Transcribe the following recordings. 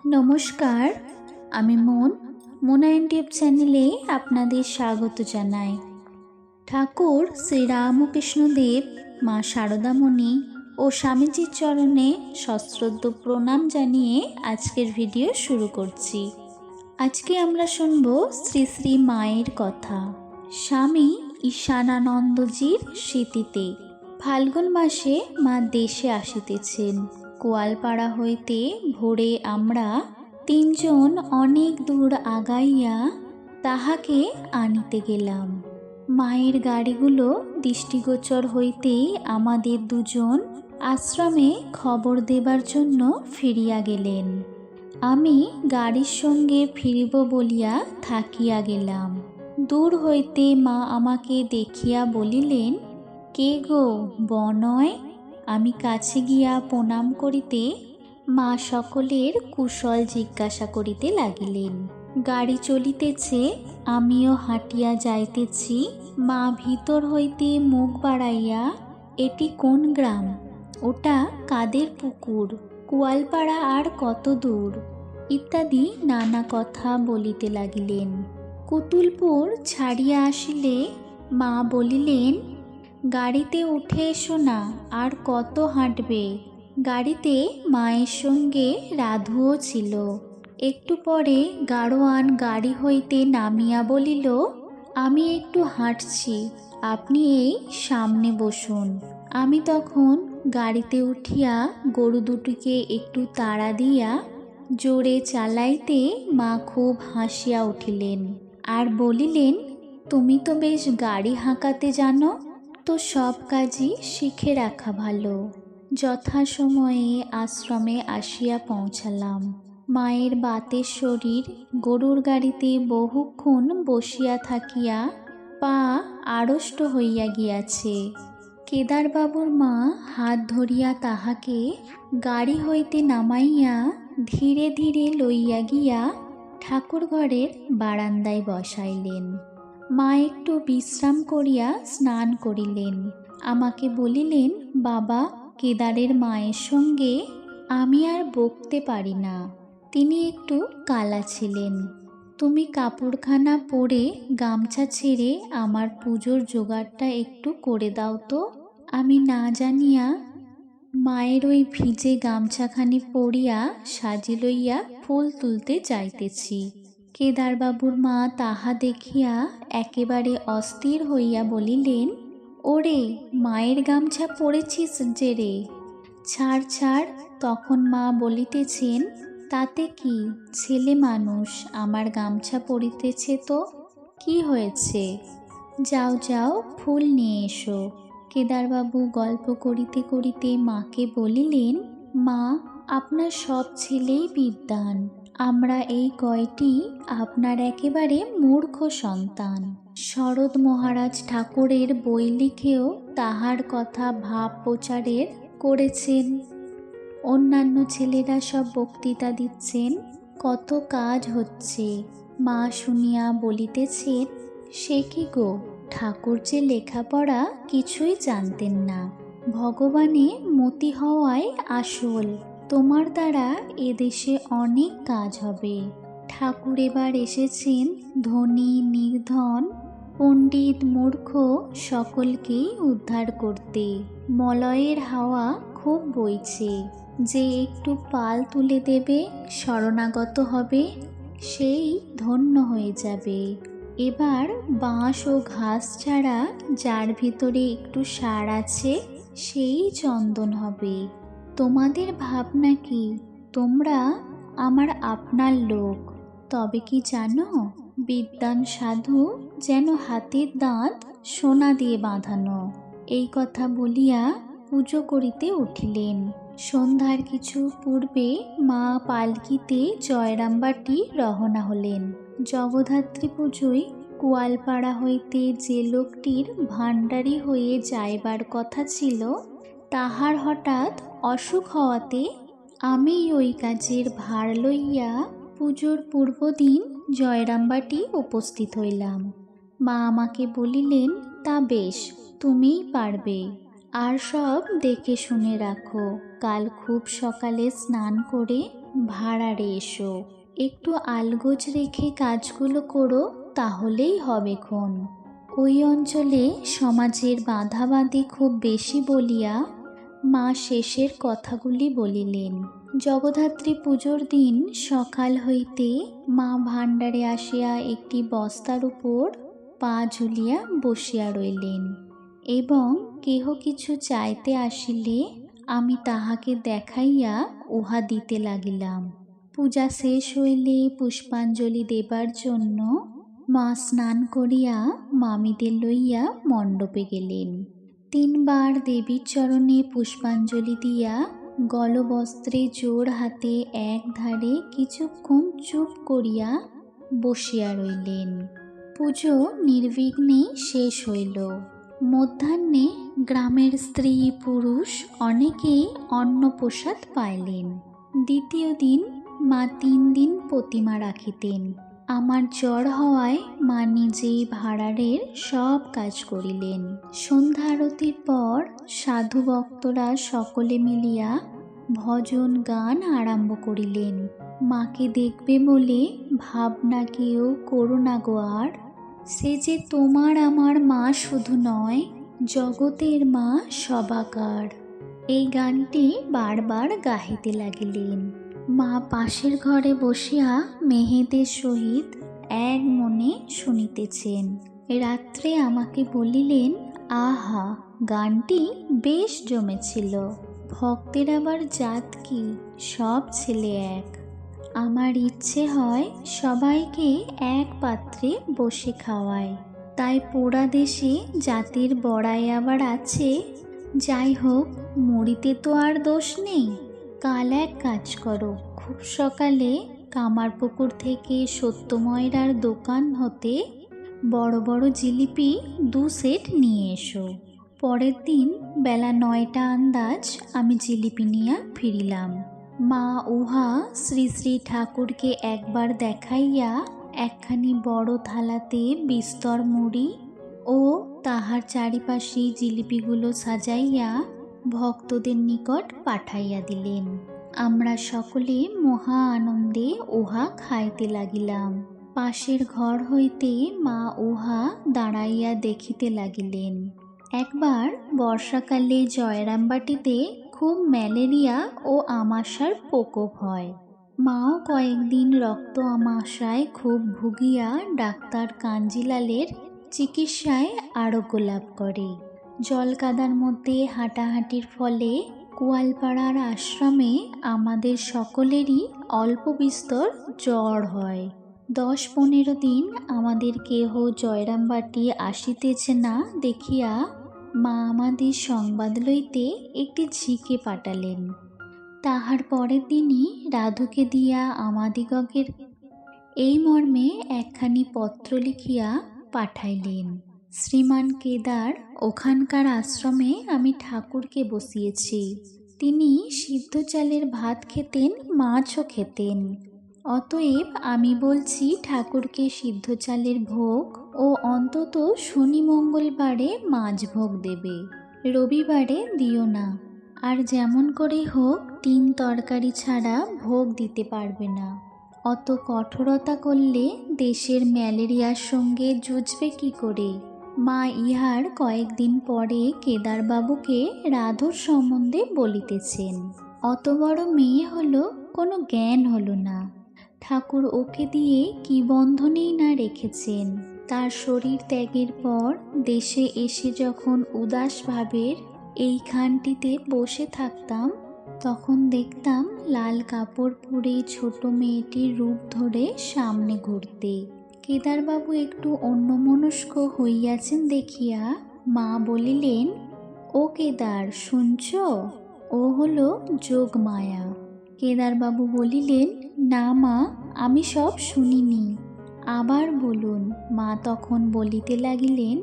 নমস্কার, আমি মন, মোনা ইউটিউব চ্যানেলে আপনাদের স্বাগত জানাই। ঠাকুর শ্রীরামকৃষ্ণদেব মা শারদামণি ও স্বামীজির চরণে সশ্রদ্ধ প্রণাম জানিয়ে আজকের ভিডিও শুরু করছি। আজকে আমরা শুনব শ্রী শ্রী মায়ের কথা। স্বামী ঈশানানন্দজির স্মৃতিতে, ফাল্গুন মাসে মা দেশে আসিতেছেন। কোয়ালপাড়া হইতে ভোরে আমরা তিনজন অনেক দূর আগাইয়া তাহাকে আনিতে গেলাম। মায়ের গাড়িগুলো দৃষ্টিগোচর হইতেই আমাদের দুজন আশ্রমে খবর দেবার জন্য ফিরিয়া গেলেন। আমি গাড়ির সঙ্গে ফিরিব বলিয়া থাকিয়া গেলাম। দূর হইতে মা আমাকে দেখিয়া বলিলেন, কে গো, বনয়? আমি কাছে গিয়া প্রণাম করিতে মা সকলের কুশল জিজ্ঞাসা করিতে লাগিলেন। গাড়ি চলিতেছে, আমিও হাঁটিয়া যাইতেছি, মা ভিতর হইতে মুখ বাড়াইয়া, এটি কোন গ্রাম? ওটা কাদের পুকুর? কুয়ালপাড়া আর কত দূর? ইত্যাদি নানা কথা বলিতে লাগিলেন। কুতুলপুর ছাড়িয়া আসিলে মা বলিলেন গাড়িতে উঠে এসো না, আর কত হাঁটবে। গাড়িতে মায়ের সঙ্গে রাধুও ছিল। একটু পরে গাড়োয়ান গাড়ি হইতে নামিয়া বলিল, আমি একটু হাঁটছি, আপনি এই সামনে বসুন। আমি তখন গাড়িতে উঠিয়া গরু দুটিকে একটু তাড়া দিয়া জোরে চালাইতে মা খুব হাসিয়া উঠিলেন। আর বলিলেন, তুমি তো বেশ গাড়ি হাঁকাতে জানো তো সব কাজই শিখে রাখা ভালো। যথাসময়ে আশ্রমে আসিয়া পৌঁছালাম। মায়ের বাতের শরীর, গরুর গাড়িতে বহুক্ষণ বসিয়া থাকিয়া পা আড়ষ্ট হইয়া গিয়াছে। কেদারবাবুর মা হাত ধরিয়া তাহাকে গাড়ি হইতে নামাইয়া ধীরে ধীরে লইয়া গিয়া ঠাকুরঘরের বারান্দায় বসাইলেন। মা একটু বিশ্রাম করিয়া স্নান করিলেন। আমাকে বলিলেন, বাবা, কেদারের মায়ের সঙ্গে আমি আর বকতে পারি না। তিনি একটু কালা ছিলেন। তুমি কাপড়খানা পরে গামছা ছেড়ে আমার পুজোর জোগাড়টা একটু করে দাও তো। আমি না জানিয়া মায়ের ওই ভিজে গামছাখানি পরিয়া সাজি লইয়া ফুল তুলতে যাইতেছি। কেদারবাবুর মা তাহা দেখিয়া একেবারে অস্থির হইয়া বলিলেন, ওরে, মায়ের গামছা পরেছিস যে রে। ছাড় ছাড়, তখন মা বলিতেছেন, তাতে কি, ছেলে মানুষ আমার গামছা পরিতেছে তো? কি হয়েছে? যাও যাও, ফুল নিয়ে এসো। কেদারবাবু গল্প করিতে করিতে মাকে বলিলেন, মা, আপনার সব ছেলেই বিদ্বান। আমরা এই কয়টি আপনার একেবারে মূর্খ সন্তান। শরৎ মহারাজ ঠাকুরের বই লিখেও তাহার কথা ভাব প্রচারের করেছেন। অন্যান্য ছেলেরা সব বক্তৃতা দিচ্ছেন, কত কাজ হচ্ছে। মা শুনিয়া বলিতেছেন সে কি গো, ঠাকুর যে লেখাপড়া কিছুই জানতেন না। ভগবানে মতি হওয়ায় আসল। তোমার দ্বারা এদেশে অনেক কাজ হবে। ঠাকুর এবার এসেছেন ধনী, নির্ধন, পণ্ডিত, মূর্খ সকলকেই উদ্ধার করতে। মলয়ের হাওয়া খুব বইছে। যে একটু পাল তুলে দেবে, শরণাগত হবে, সেই ধন্য হয়ে যাবে। এবার বাঁশ ও ঘাস ছাড়া যার ভিতরে একটু সার আছে, সেই চন্দন হবে। তোমাদের ভাবনা কি? তোমরা আমার আপনার লোক। তবে কি জানো বিদ্যান সাধু যেন হাতের দাঁত সোনা দিয়ে বাঁধানো। এই কথা বলিয়া পুজো করিতে উঠিলেন। সন্ধ্যার কিছু পূর্বে মা পালকিতে জয়রামবাটি রহনা হলেন। জগদ্ধাত্রী পুজোয় কুয়ালপাড়া হইতে যে লোকটির ভাণ্ডারি হয়ে যাইবার কথা ছিল, তাহার হঠাৎ অসুখ হওয়াতে আমি ওই কাজের ভার লইয়া পুজোর পূর্বদিন জয়রামবাটি উপস্থিত হইলাম। মা আমাকে বলিলেন, তা বেশ, তুমিই পারবে। আর সব দেখে শুনে রাখো, কাল খুব সকালে স্নান করে ভাড়ারে এসো। একটু আলগোজ রেখে কাজগুলো করো, তাহলেই হবে ক্ষণ ওই অঞ্চলে সমাজের বাঁধাবাঁধি খুব বেশি বলিয়া মা শেষের কথাগুলি বলিলেন, জগদ্ধাত্রী পুজোর দিন সকাল হইতে মা ভাণ্ডারে আসিয়া একটি বস্তার উপর পা ঝুলিয়া বসিয়া রইলেন এবং কেহ কিছু চাইতে আসিলে আমি তাহাকে দেখাইয়া উহা দিতে লাগিলাম। পূজা শেষ হইলে পুষ্পাঞ্জলি দেবার জন্য মা স্নান করিয়া মামিদের লইয়া মণ্ডপে গেলেন। তিনবার দেবীর চরণে পুষ্পাঞ্জলি দিয়া গলবস্ত্রে জোর হাতে এক ধারে কিছুক্ষণ চুপ করিয়া বসিয়া রইলেন। পুজো নির্বিঘ্নে শেষ হইল। মধ্যাহ্নে গ্রামের স্ত্রী পুরুষ অনেকেই অন্নপ্রসাদ পাইলেন। দ্বিতীয় দিন মা তিন দিন প্রতিমা রাখিতেন। আমার জ্বর হওয়ায় মা নিজেই ভাড়ারের সব কাজ করিলেন। সন্ধ্যা আরতির পর সাধু ভক্তরা সকলে মিলিয়া ভজন গান আরম্ভ করিলেন। মাকে দেখবে বলে ভাবনা কেউ করো না গো আর। সে যে তোমার আমার মা শুধু নয়, জগতের মা সবাকার। এই গানটি বারবার গাহিতে লাগিলেন। মা পাশের ঘরে বসিয়া মেহেদের সহিত এক মনে শুনিতেছেন। রাত্রে আমাকে বলিলেন, আহা, গানটি বেশ জমেছিল। ভক্তের আবার জাত কি? সব ছেলে এক। আমার ইচ্ছে হয় সবাইকে এক পাত্রে বসে খাওয়ায়। তাই পোড়া দেশে জাতির বড়াই আবার আছে। যাই হোক মরিতে তো আর দোষ নেই। কাল এক কাজ করো। খুব সকালে কামারপুকুর থেকে সত্যময়রার দোকান হতে বড় বড় জিলিপি দু সেট নিয়ে এসো। পরের দিন বেলা নয়টা আন্দাজ আমি জিলিপি নিয়ে ফিরিলাম। মা উহা শ্রী শ্রী ঠাকুরকে একবার দেখাইয়া একখানি বড় থালাতে বিস্তর মুড়ি ও তাহার চারিপাশে জিলিপিগুলো সাজাইয়া ভক্তদের নিকট পাঠাইয়া দিলেন। আমরা সকলে মহা আনন্দে উহা খাইতে লাগিলাম। পাশের ঘর হইতে মা উহা দাঁড়াইয়া দেখিতে লাগিলেন। একবার বর্ষাকালে জয়রামবাটিতে খুব ম্যালেরিয়া ও আমাশার প্রকোপ হয়। মাও কয়েকদিন রক্ত আমাশায় খুব ভুগিয়া ডাক্তার কাঞ্জিলালের চিকিৎসায় আরোগ্য লাভ করে। জলকাদার মধ্যে হাঁটাহাঁটির ফলে কুয়ালপাড়ার আশ্রমে আমাদের সকলেরই অল্প বিস্তর জ্বর হয়। দশ পনেরো দিন আমাদের কেহ জয়রামবাটি আসিতেছে না দেখিয়া মা আমাদের সংবাদ লইতে একটি ঝিকে পাঠালেন। তাহার পরের দিনই রাধুকে দিয়া আমাদিগকের এই মর্মে একখানি পত্র লিখিয়া পাঠাইলেন। শ্রীমান কেদার ওখানকার আশ্রমে আমি ঠাকুরকে বসিয়েছি। তিনি সিদ্ধ চালের ভাত খেতেন, মাছও খেতেন। অতএব আমি বলছি, ঠাকুরকে সিদ্ধ চালের ভোগ ও অন্তত শনি মঙ্গলবারে মাছ ভোগ দেবে, রবিবারে দিও না। আর যেমন করে হোক, তিন তরকারি ছাড়া ভোগ দিতে পারবে না। অত কঠোরতা করলে দেশের ম্যালেরিয়ার সঙ্গে জুঝবে কি করে? মা ইহার কয়েকদিন পরে কেদারবাবুকে রাধুর সম্বন্ধে বলিতেছেন। অত বড় মেয়ে হলো, কোনো জ্ঞান হলো না। ঠাকুর ওকে দিয়ে কি বন্ধনেই না রেখেছেন। তার শরীর ত্যাগের পর দেশে এসে যখন উদাস ভাবের এইখানটিতে বসে থাকতাম, তখন দেখতাম লাল কাপড় পরে ছোট মেয়েটির রূপ ধরে সামনে ঘুরতে। কেদারবাবু একটু অন্যমনস্ক হইয়াছেন দেখিয়া মা বলিলেন, ও কেদার শুনছ? ও হলো যোগমায়া। কেদারবাবু বলিলেন, না মা, আমি সব শুনিনি। আবার বলুন, মা তখন বলিতে লাগিলেন,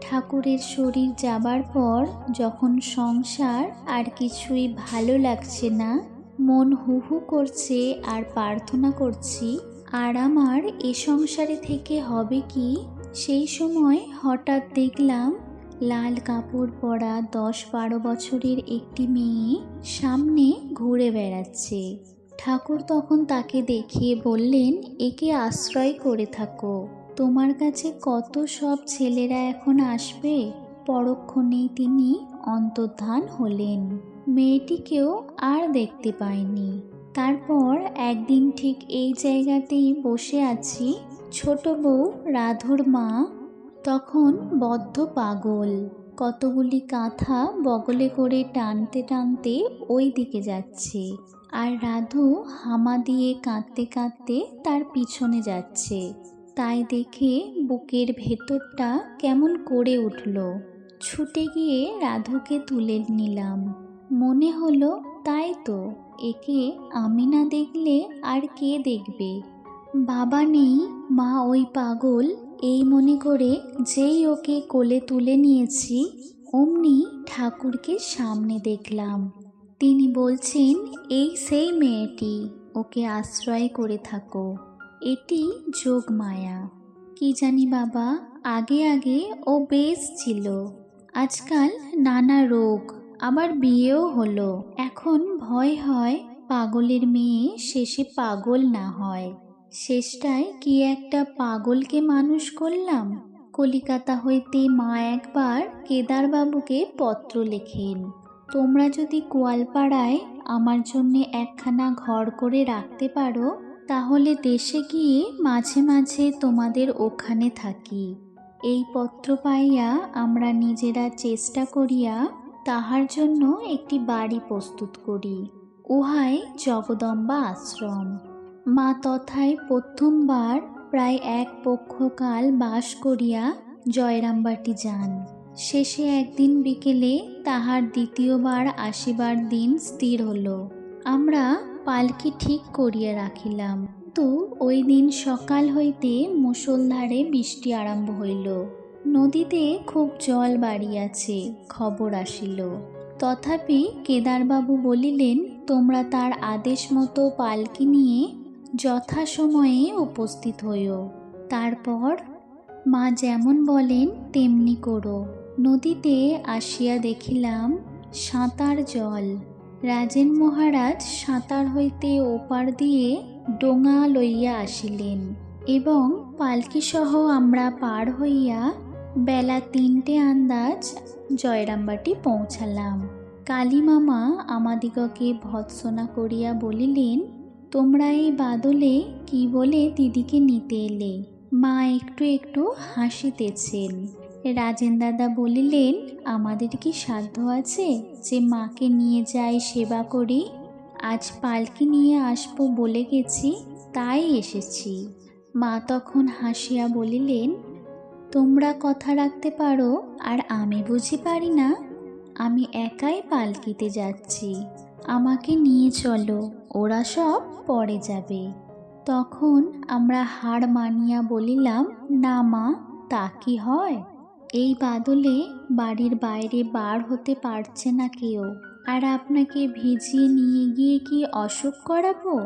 ঠাকুরের শরীর যাবার পর যখন সংসার আর কিছুই ভালো লাগছে না, মন হু হু করছে আর প্রার্থনা করছি আর আমার এ সংসারে থেকে হবে কি? সেই সময় হঠাৎ দেখলাম লাল কাপড় পরা দশ বারো বছরের একটি মেয়ে সামনে ঘুরে বেড়াচ্ছে। ঠাকুর তখন তাকে দেখিয়ে বললেন, একে আশ্রয় করে থাকো। তোমার কাছে কত সব ছেলেরা এখন আসবে? পরক্ষণেই তিনি অন্তর্ধান হলেন। মেয়েটিকেও আর দেখতে পায়নি। তারপর একদিন ঠিক এই জায়গাতেই বসে আছি ছোট বউ রাধুর মা, তখন বদ্ধ পাগল। কতগুলি কাঁথা বগলে করে টানতে টানতে ওই দিকে যাচ্ছে আর রাধু হামা দিয়ে কাঁদতে কাঁদতে তার পিছনে যাচ্ছে। তাই দেখে বুকের ভেতরটা কেমন করে উঠল। ছুটে গিয়ে রাধুকে তুলে নিলাম। মনে হলো, তাই তো। একে আমি না দেখলে আর কে দেখবে? বাবা নেই, মা ওই পাগল। এই মনে করে যেই ওকে কোলে তুলে নিয়েছি, অমনি ঠাকুরকে সামনে দেখলাম। তিনি বলছেন, এই সেই মেয়েটি, ওকে আশ্রয় করে থাকো। এটি যোগ মায়া কি জানি বাবা, আগে আগে ও বেশ ছিল। আজকাল নানা রোগ আবার বিয়েও হলো। এখন ভয় হয় পাগলের মেয়ে শেষে পাগল না হয়। শেষটায় কি একটা পাগলকে মানুষ করলাম? কলিকাতা হইতে মা একবার কেদারবাবুকে পত্র লেখেন। তোমরা যদি গোয়ালপাড়ায় আমার জন্যে একখানা ঘর করে রাখতে পারো, তাহলে দেশে গিয়ে মাঝে মাঝে তোমাদের ওখানে থাকি। এই পত্র পাইয়া আমরা নিজেরা চেষ্টা করিয়া তাহার জন্য একটি বাড়ি প্রস্তুত করি, উহাই জগদম্বা আশ্রম। মা তথায় প্রথমবার প্রায় এক পক্ষকাল বাস করিয়া জয়রামবাটি যান। শেষে একদিন বিকেলে তাহার দ্বিতীয়বার আসিবার দিন স্থির হলো। আমরা পালকি ঠিক করিয়া রাখিলাম। তো ওই দিন সকাল হইতে মুষলধারে বৃষ্টি আরম্ভ হইল। নদীতে খুব জল বাড়িয়াছে, খবর আসিল। তথাপি কেদারবাবু বলিলেন, তোমরা তার আদেশ মতো পালকি নিয়ে যথাসময়ে উপস্থিত হইও। তারপর মা যেমন বলেন, তেমনি করো নদীতে আসিয়া দেখিলাম সাঁতার জল। রাজেন মহারাজ সাঁতার হইতে ওপার দিয়ে ডোঙা লইয়া আসিলেন এবং পালকিসহ আমরা পার হইয়া বেলা তিনটে আন্দাজ জয়রামবাটি পৌঁছালাম। কালীমামা আমাদিগকে ভৎসনা করিয়া বলিলেন, তোমরা এই বাদলে কি বলে দিদিকে নিতে এলে? মা একটু একটু হাসিতেছেন। রাজেন দাদা বলিলেন, আমাদের কি সাধ্য আছে যে মাকে নিয়ে যাই সেবা করি? আজ পালকি নিয়ে আসব বলে গেছি, তাই এসেছি। মা তখন হাসিয়া বলিলেন তোমরা কথা রাখতে পারো আর আমি বুঝি পারি না। আমি একাই পালকিতে যাচ্ছি। আমাকে নিয়ে চলো, ওরা সব পরে যাবে। তখন আমরা হার মানিয়া বলিলাম, না মা, তা কি হয়? এই বাদলে বাড়ির বাইরে বার হতে পারছে না কেউ। আর আপনাকে ভিজিয়ে নিয়ে গিয়ে কি অসুখ করাবো?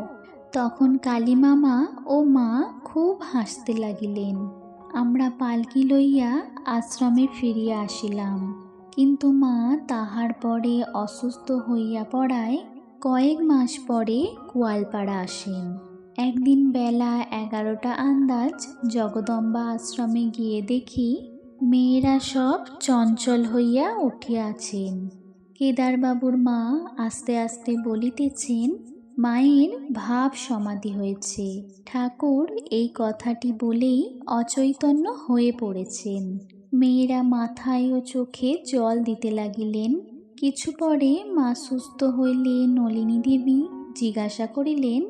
তখন কালীমামা ও মা খুব হাসতে লাগিলেন। আমরা পালকি লইয়া আশ্রমে ফিরিয়া আসিলাম। কিন্তু মা তাহার পরে অসুস্থ হইয়া পড়ায় কয়েক মাস পরে গোয়ালপাড়া আসেন। একদিন বেলা এগারোটা আন্দাজ জগদম্বা আশ্রমে গিয়ে দেখি মেয়েরা সব চঞ্চল হইয়া উঠিয়াছেন। কেদারবাবুর মা আস্তে আস্তে বলিতেছেন মায়ের ভাব সমাধি হয়েছে। ঠাকুর এই কথাটি বলেই অচৈতন্য হয়ে পড়েছেন। মেয়েরা মাথায় ও চোখে জল দিতে লাগিলেন। কিছু পরে মা সুস্থ হইলে নলিনী দেবী জিজ্ঞাসা করিলেন,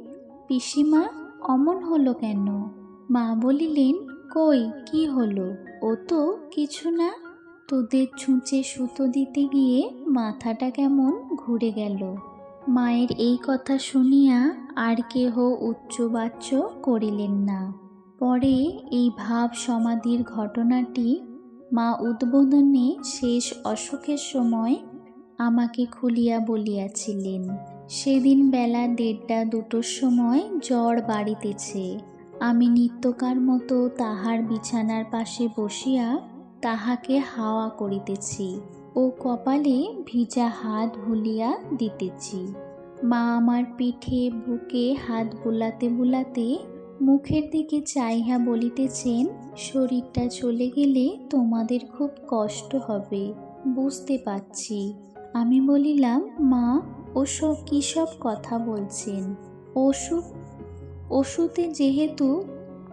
পিসিমা, অমন হলো কেন? মা বলিলেন, কই, কি হলো? ও তো কিছু না। তোদের ছুঁচে সুতো দিতে গিয়ে মাথাটা কেমন ঘুরে গেল। মায়ের এই কথা শুনিয়া আর কেহ উচ্চবাচ্য করিলেন না। পরে এই ভাব সমাধির ঘটনাটি মা উদ্বোধনে শেষ অসুখের সময় আমাকে খুলিয়া বলিয়াছিলেন। সেদিন বেলা দেড়টা দুটোর সময় জ্বর বাড়িতেছে। আমি নিত্যকার মতো তাহার বিছানার পাশে বসিয়া তাহাকে হাওয়া করিতেছি। ও কপালে ভিজা হাত ভুলিয়া দিতেছি। মা আমার পিঠে, বুকে হাত বুলাতে বুলাতে মুখের দিকে চাইহা বলিতেছেন, শরীরটা চলে গেলে তোমাদের খুব কষ্ট হবে। বুঝতে পারছি। আমি বলিলাম, মা, ওসব কী সব কথা বলছেন? ওষুধ, ওষুধে যেহেতু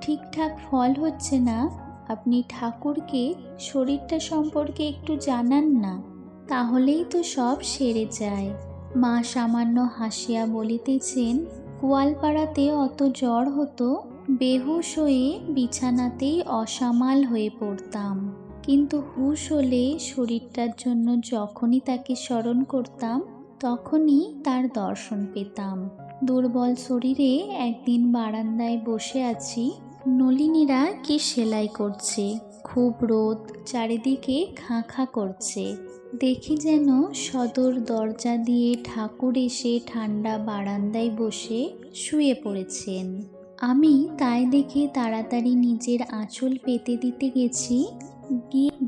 ঠিকঠাক ফল হচ্ছে না আপনি ঠাকুরকে শরীরটা সম্পর্কে একটু জানান না, তাহলেই তো সব সেরে যায়। মা সামান্য হাসিয়া বলিতেছেন, গোয়ালপাড়াতে অত জ্বর হতো, বেহুশ হয়ে বিছানাতেই অসামাল হয়ে পড়তাম। কিন্তু হুশ হলে শরীরটার জন্য যখনই তাকে স্মরণ করতাম, তখনই তার দর্শন পেতাম। দুর্বল শরীরে একদিন বারান্দায় বসে আছি নলিনীরা কি সেলাই করছে? খুব রোদ, চারিদিকে খাঁ খাঁ করছে। দেখি যেন সদর দরজা দিয়ে ঠাকুর এসে ঠান্ডা বারান্দায় বসে শুয়ে পড়েছেন। আমি তাই দেখে তাড়াতাড়ি নিজের আঁচল পেতে দিতে গেছি।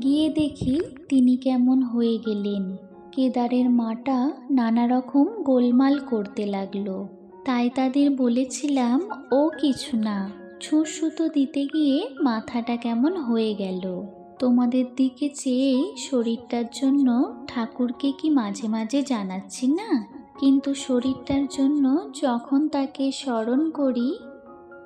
গিয়ে দেখি তিনি কেমন হয়ে গেলেন। কেদারের মাটা নানা রকম গোলমাল করতে লাগল। তাই তাদের বলেছিলাম, ও কিছু না। ছুঁচ সুতো দিতে গিয়ে মাথাটা কেমন হয়ে গেল। তোমাদের দিকে চেয়ে শরীরটার জন্য ঠাকুরকে কি মাঝে মাঝে জানাচ্ছি না? কিন্তু শরীরটার জন্য যখন তাকে স্মরণ করি,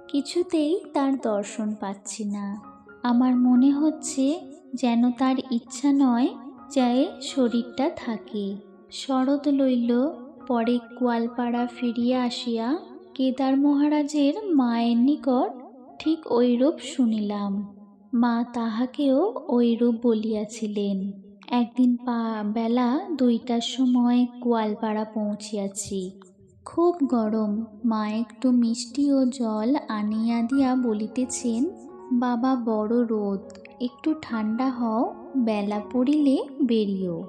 কিছুতেই তার দর্শন পাচ্ছি না। আমার মনে হচ্ছে যেন তার ইচ্ছা নয় যে শরীরটা থাকে। শরৎ লইল, পরে গোয়ালপাড়া ফিরিয়া আসিয়া কেদার মহারাজের মায়ের নিকট ঠিক ঐরূপ শুনিলাম। মা তাহাকেও ঐরূপ বলিয়াছিলেন। একদিন পা, বেলা দুইটার সময় গোয়ালপাড়া পৌঁছিয়াছি। খুব গরম, মা একটু মিষ্টি ও জল আনিয়া দিয়া বলিতেছেন, বাবা, বড় রোদ, একটু ঠান্ডা হও, বেলা পড়িলে বেরিও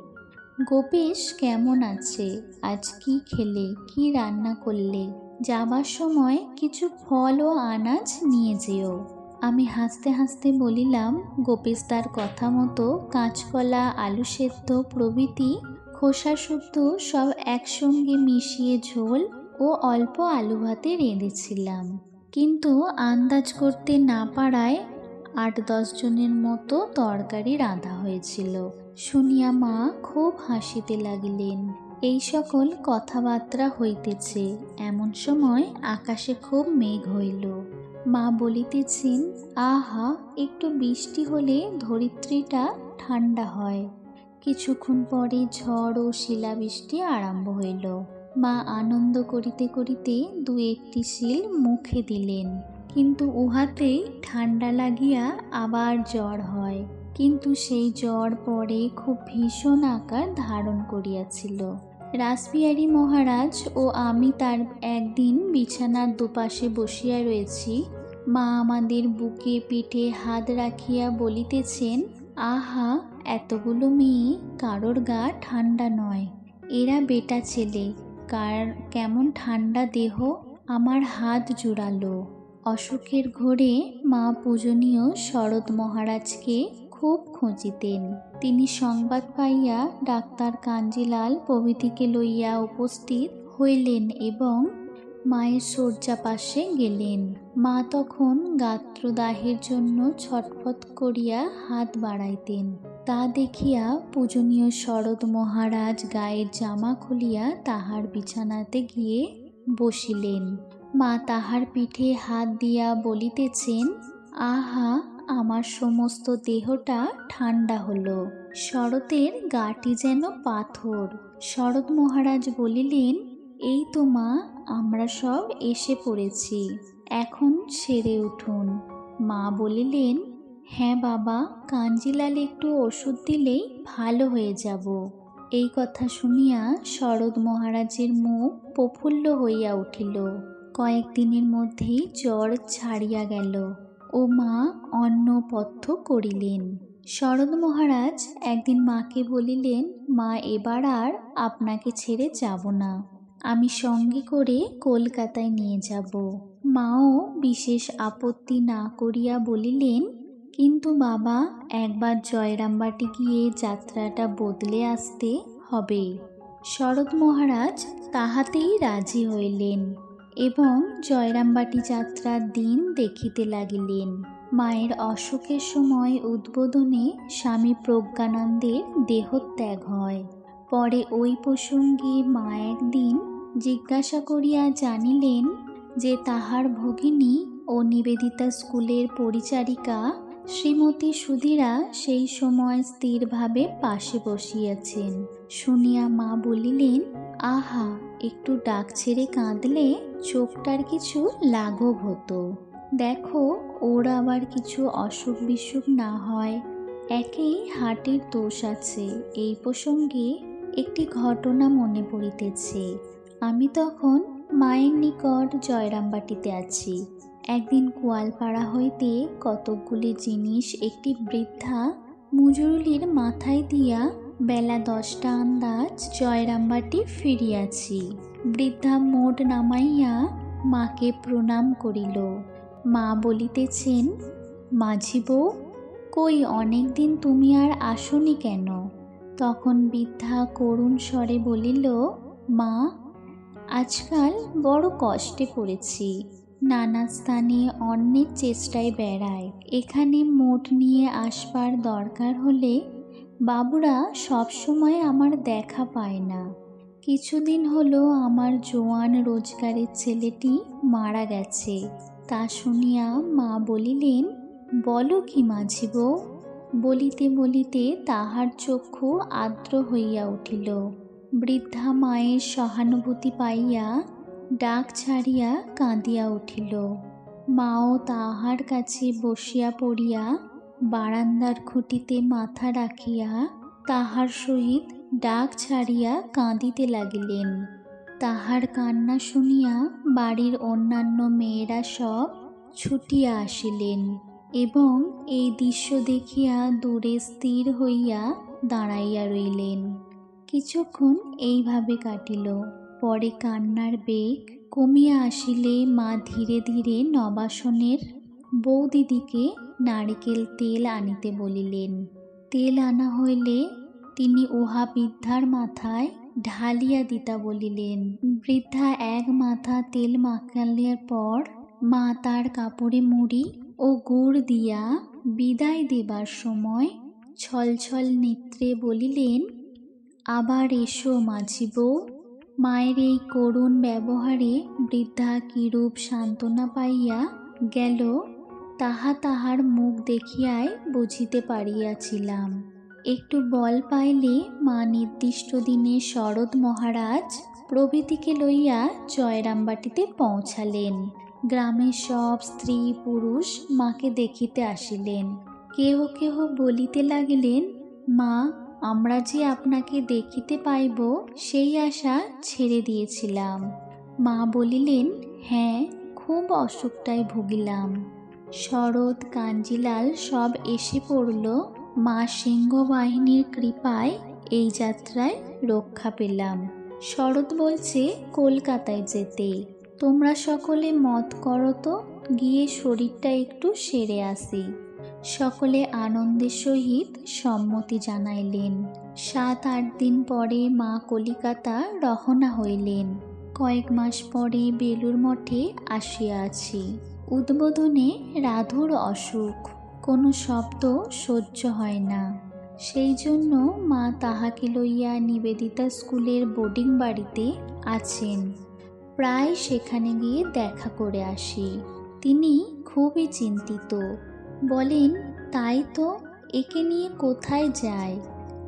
গোপেশ কেমন আছে? আজ কি খেলে, কি রান্না করলে? যাবার সময় কিছু ফল ও আনাজ নিয়ে যেও। আমি হাসতে হাসতে বলিলাম গোপেশ তার কথা মতো কাঁচকলা, আলু সেদ্ধ, প্রভৃতি, খোসা শুদ্ধ সব একসঙ্গে মিশিয়ে ঝোল ও অল্প আলু ভাতে রেঁধেছিলাম। কিন্তু আন্দাজ করতে না পারায় আট দশ জনের মতো তরকারি রাঁধা হয়েছিল। শুনিয়া মা খুব হাসিতে লাগিলেন। এই সকল কথাবার্তা হইতেছে। এমন সময় আকাশে খুব মেঘ হইল। মা বলিতেছেন, আহা, একটু বৃষ্টি হলে ধরিত্রীটা ঠান্ডা হয়। কিছুক্ষণ পরে ঝড় ও শিলাবৃষ্টি আরম্ভ হইল। মা আনন্দ করিতে করিতে দু একটি শিল মুখে দিলেন। কিন্তু উহাতে ঠান্ডা লাগিয়া আবার জ্বর হয়। কিন্তু সেই জ্বর পরে খুব ভীষণ আকার ধারণ করিয়াছিল। রাসবিহারী মহারাজ ও আমি তার একদিন বিছানার দুপাশে বসিয়া রয়েছি, মা আমাদের বুকে পিঠে হাত রাখিয়া বলিতেছেন, আহা, এতগুলো মেয়ে, কারোর গা ঠান্ডা নয়। এরা বেটা ছেলে, কার কেমন ঠান্ডা দেহ, আমার হাত জুড়ালো। অসুখের ঘোরে মা পূজনীয় শরৎ মহারাজকে খুব খুঁজিতেন। তিনি সংবাদ পাইয়া ডাক্তার কাঞ্জিলাল প্রভৃতিকে লইয়া উপস্থিত হইলেন এবং মায়ের শয্যা পাশে গেলেন। মা তখন গাত্রদাহের জন্য ছটফট করিয়া হাত বাড়াইতেন। তা দেখিয়া পূজনীয় শরৎ মহারাজ গায়ের জামা খুলিয়া তাহার বিছানাতে গিয়ে বসিলেন। মা তাহার পিঠে হাত দিয়া বলিতেছেন, আহা আমার সমস্ত দেহটা ঠান্ডা হলো। শরতের গাটি যেন পাথর। শরৎ মহারাজ বলিলেন, এই তো মা, আমরা সব এসে পড়েছি, এখন সেরে উঠুন। মা বলিলেন হ্যাঁ বাবা, কাঞ্জিলাল একটু ওষুধ দিলেই ভালো হয়ে যাব। এই কথা শুনিয়া শরৎ মহারাজের মুখ প্রফুল্ল হইয়া উঠিল। কয়েকদিনের মধ্যেই জ্বর ছাড়িয়া গেল। ও মা অন্নপথ্য করিলেন। শরৎ মহারাজ একদিন মাকে বলিলেন, মা, এবার আর আপনাকে ছেড়ে যাব না। আমি সঙ্গে করে কলকাতায় নিয়ে যাব। মাও বিশেষ আপত্তি না করিয়া বলিলেন, কিন্তু বাবা, একবার জয়রামবাটি গিয়ে যাত্রাটা বদলে আসতে হবে। শরৎ মহারাজ তাহাতেই রাজি হইলেন। এবং জয়রামবাটি যাত্রার দিন দেখিতে লাগিলেন। মায়ের অসুখের সময় উদ্বোধনে স্বামী প্রজ্ঞানন্দের দেহত্যাগ হয়। পরে ওই প্রসঙ্গে মা একদিন জিজ্ঞাসা করিয়া জানিলেন যে তাহার ভগিনী ও নিবেদিতা স্কুলের পরিচারিকা শ্রীমতী সুধীরা সেই সময় স্থিরভাবে পাশে বসিয়াছেন। শুনিয়া মা বলিলেন, আহা, একটু ডাক ছেড়ে কাঁদলে চোখটার কিছু লাঘব হতো। দেখো, ওর আবার কিছু অসুখ বিসুখ না হয়। একেই হাটের দোষ আছে। এই প্রসঙ্গে একটি ঘটনা মনে পড়িতেছে। আমি তখন মায়ের নিকট জয়রামবাটিতে আছি। একদিন কোয়ালপাড়া হইতে কতকগুলি জিনিস একটি বৃদ্ধা মুজুরুলির মাথায় দিয়া বেলা দশটা আন্দাজ জয়রামবাটি ফিরিয়াছি। বৃদ্ধা মোট নামাইয়া মাকে প্রণাম করিল। মা বলিতেছেন মাঝি বউ, কই অনেক দিন তুমি আর আসনি কেন? তখন বৃদ্ধা করুণ স্বরে বলিল, মা, আজকাল বড় কষ্টে পড়েছি। নানা স্থানে অন্যের চেষ্টায় বেড়ায়। এখানে মোট নিয়ে আসবার দরকার হলে বাবুরা সবসময় আমার দেখা পায় না। কিছুদিন হলো আমার জোয়ান রোজগারের ছেলেটি মারা গেছে। তা শুনিয়া মা বলিলেন, বলো কি মাঝি বউ বলিতে বলিতে তাহার চক্ষু আর্দ্র হইয়া উঠিল। বৃদ্ধা মায়ের সহানুভূতি পাইয়া ডাক ছাড়িয়া কাঁদিয়া উঠিল। মাও তাহার কাছে বসিয়া পড়িয়া বারান্দার খুঁটিতে মাথা রাখিয়া তাহার সহিত ডাক ছাড়িয়া কাঁদিতে লাগিলেন। তাহার কান্না শুনিয়া বাড়ির অন্যান্য মেয়েরা সব ছুটিয়া আসিলেন এবং এই দৃশ্য দেখিয়া দূরে স্থির হইয়া দাঁড়াইয়া রইলেন। কিছুক্ষণ এইভাবে কাটিল, পরে কান্নার বেগ কমিয়া আসিলে মা ধীরে ধীরে নবাসনের বৌদিদিকে নারিকেল তেল আনিতে বলিলেন, তেল আনা হইলে তিনি উহা বৃদ্ধার মাথায় ঢালিয়া দিতা বলিলেন, বৃদ্ধা এক মাথা তেল মাখালিয়ার পর মা তার কাপড়ে মুড়ি ও গুড় দিয়া বিদায় দেবার সময় ছলছল নেত্রে বলিলেন, আবার এসো মাঝি বউ, মায়ের এই করুণ ব্যবহারে বৃদ্ধা কিরূপ সান্ত্বনা পাইয়া গেল, তাহা তাহার মুখ দেখিয়াই বুঝিতে পারিয়াছিলাম। একটু বল পাইলে মা নির্দিষ্ট দিনে শরৎ মহারাজ প্রভৃতিকে লইয়া জয়রামবাটিতে পৌঁছালেন। গ্রামের সব স্ত্রী পুরুষ মাকে দেখিতে আসিলেন। কেহ কেহ বলিতে লাগিলেন, মা, আমরা যে আপনাকে দেখিতে পাইব, সেই আশা ছেড়ে দিয়েছিলাম। মা বলিলেন হ্যাঁ খুব অসুখটায় ভুগিলাম। শরৎ, কাঞ্জিলাল সব এসে পড়ল। মা সিংহবাহিনীর কৃপায় এই যাত্রায় রক্ষা পেলাম। শরৎ বলছে, কলকাতায় যেতে। তোমরা সকলে মত করো তো, গিয়ে শরীরটা একটু সেরে আসি। সকলে আনন্দের সহিত সম্মতি জানাইলেন। সাত, আট দিন পরে মা কলিকাতা রহনা হইলেন। কয়েক মাস পরে বেলুর মঠে আসিয়া আছি। উদ্বোধনে রাধুর অসুখ। কোনো শব্দ সহ্য হয় না। সেই জন্য মা তাহাকে লইয়া নিবেদিতা স্কুলের বোর্ডিং বাড়িতে আছেন। প্রায় সেখানে গিয়ে দেখা করে আসি। তিনি খুবই চিন্তিত। বলেন, তাই তো, একে নিয়ে কোথায় যায়?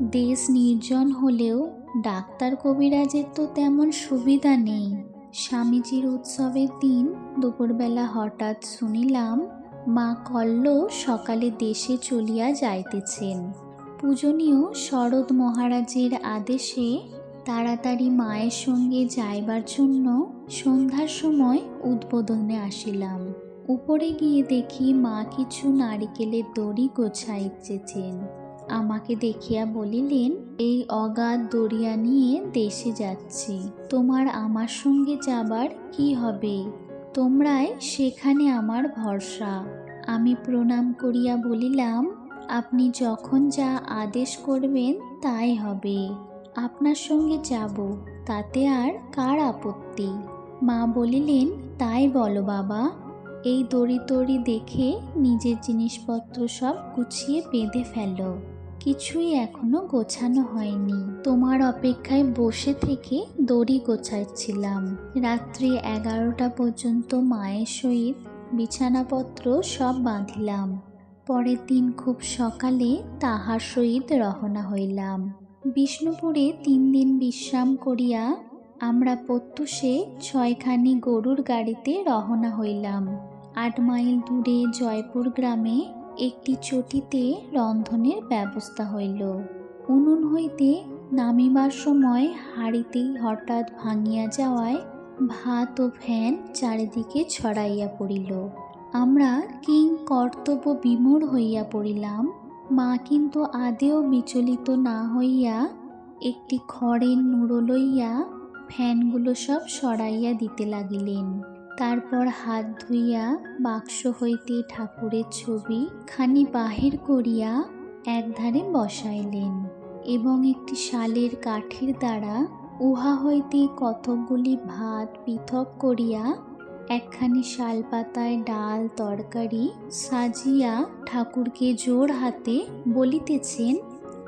দেশ নির্জন হলেও ডাক্তার কবিরাজের তো তেমন সুবিধা নেই। স্বামীজির উৎসবের দিন দুপুরবেলা হঠাৎ শুনিলাম মা কল্ল সকালে দেশে চলিয়া যাইতেছেন। পূজনীয় শরৎ মহারাজের আদেশে তাড়াতাড়ি মায়ের সঙ্গে যাইবার জন্য সন্ধ্যার সময় উদ্বোধনে আসিলাম। উপরে গিয়ে দেখি মা কিছু নারিকেলের দড়ি গোছাইতেছেন। আমাকে দেখিয়া বলিলেন, এই অগাধ দড়িয়া নিয়ে দেশে যাচ্ছি। তোমার আমার সঙ্গে যাবার কি হবে? তোমরাই সেখানে আমার ভরসা। আমি প্রণাম করিয়া বলিলাম, আপনি যখন যা আদেশ করবেন তাই হবে। আপনার সঙ্গে যাব, তাতে আর কার আপত্তি? মা বলিলেন, তাই বলো বাবা। এই দড়ি তড়ি দেখে নিজের জিনিসপত্র সব গুছিয়ে বেঁধে ফেলো। কিছুই এখনও গোছানো হয়নি। তোমার অপেক্ষায় বসে থেকে দড়ি গোছাচ্ছিলাম। রাত্রি এগারোটা পর্যন্ত মায়ের সহিত বিছানাপত্র সব বাঁধিলাম। পরের দিন খুব সকালে তাহার সহিত রহনা হইলাম। বিষ্ণুপুরে তিন দিন বিশ্রাম করিয়া আমরা প্রত্যুষে ছয়খানি গরুর গাড়িতে রহনা হইলাম। আট মাইল দূরে জয়পুর গ্রামে একটি চটিতে রন্ধনের ব্যবস্থা হইল। উনুন হইতে নামিবার সময় হাড়িতেই হঠাৎ ভাঙিয়া যাওয়ায় ভাত ও ফ্যান চারিদিকে ছড়াইয়া পড়িল। আমরা কিং কর্তব্য বিমূঢ় হইয়া পড়িলাম। মা কিন্তু আদেও বিচলিত না হইয়া একটি খড়ের নুড়ো লইয়া ফ্যানগুলো সব সরাইয়া দিতে লাগিলেন। তারপর হাত ধুইয়া বাক্স হইতে ঠাকুরের ছবি খানি বাহির করিয়া একধারে বসাইলেন এবং একটি শালের কাঠির দ্বারা উহা হইতে কতকগুলি ভাত পৃথক করিয়া একখানি শাল পাতায় ডাল, তরকারি সাজিয়া ঠাকুরকে জোর হাতে বলিতেছেন,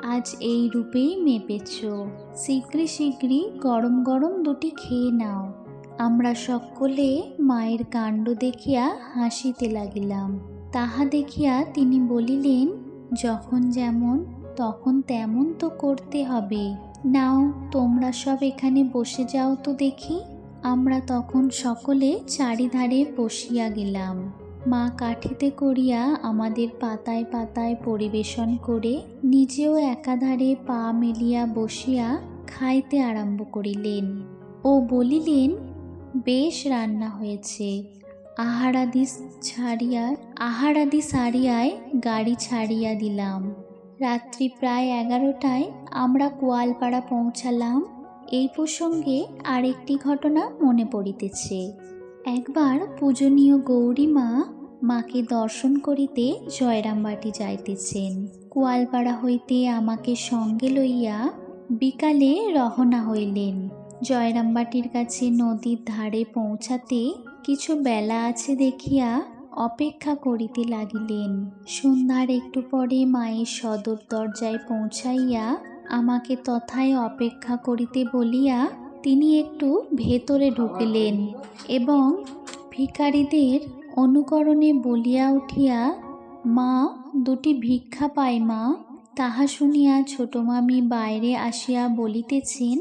আজ এই রূপেই মেপেছ। শীঘ্রই শীঘ্রই গরম গরম দুটি খেয়ে নাও। আমরা সকলে মায়ের কাণ্ড দেখিয়া হাসিতে লাগিলাম। তাহা দেখিয়া তিনি বলিলেন, যখন যেমন, তখন তেমন তো করতে হবে। নাও, তোমরা সব এখানে বসে যাও তো দেখি। আমরা তখন সকলে চারিধারে বসিয়া গেলাম। মা কাঠিতে করিয়া আমাদের পাতায় পাতায় পরিবেশন করে নিজেও একাধারে পা মেলিয়া বসিয়া খাইতে আরম্ভ করিলেন। ও বলিলেন বেশ রান্না হয়েছে। আহারাদি ছাড়িয়া, আহারাদি সারিয়ায় গাড়ি ছাড়িয়া দিলাম। রাত্রি প্রায় এগারোটায় আমরা কোয়ালপাড়া পৌঁছালাম। এই প্রসঙ্গে আরেকটি ঘটনা মনে পড়িতেছে। একবার পূজনীয় গৌরী মা মাকে দর্শন করিতে জয়রামবাটি যাইতেছেন। কোয়ালপাড়া হইতে আমাকে সঙ্গে লইয়া বিকালে রহনা হইলেন। জয়রামবাটির কাছে নদীর ধারে পৌঁছাতে কিছু বেলা আছে দেখিয়া অপেক্ষা করিতে লাগিলেন। সন্ধ্যার একটু পরে মায়ের সদর দরজায় পৌঁছাইয়া আমাকে তথায় অপেক্ষা করিতে বলিয়া তিনি একটু ভেতরে ঢুকিলেন এবং ভিখারিদের অনুকরণে বলিয়া উঠিয়া, মা, দুটি ভিক্ষা পাই মা। তাহা শুনিয়া ছোট মামি বাইরে আসিয়া বলিতেছেন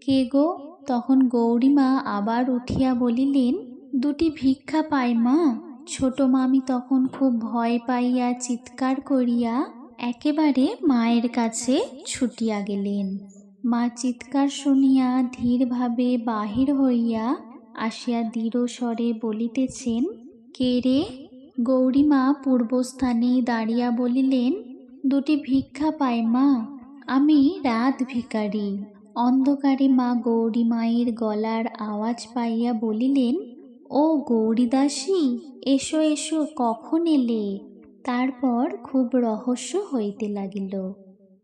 কে গো? তখন গৌরীমা আবার উঠিয়া বলিলেন, দুটি ভিক্ষা পাই মা। ছোট মামি তখন খুব ভয় পাইয়া চিৎকার করিয়া একেবারে মায়ের কাছে ছুটিয়া গেলেন। মা চিৎকার শুনিয়া ধীরভাবে বাহির হইয়া আসিয়া দৃঢ় স্বরে বলিতেছেন, কে রে? গৌরীমা পূর্বস্থানে দাঁড়িয়া বলিলেন, দুটি ভিক্ষা পাই মা। আমি রাত ভিখারি। অন্ধকারে মা গৌরী মায়ের গলার আওয়াজ পাইয়া বলিলেন, ও গৌরীদাসী, এসো এসো, কখন এলে? তারপর খুব রহস্য হইতে লাগিল।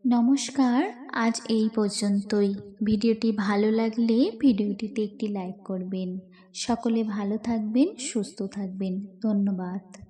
নমস্কার, আজ এই পর্যন্তই। ভিডিওটি ভালো লাগলে ভিডিওটিতে একটি লাইক করবেন। সকলে ভালো থাকবেন, সুস্থ থাকবেন। ধন্যবাদ।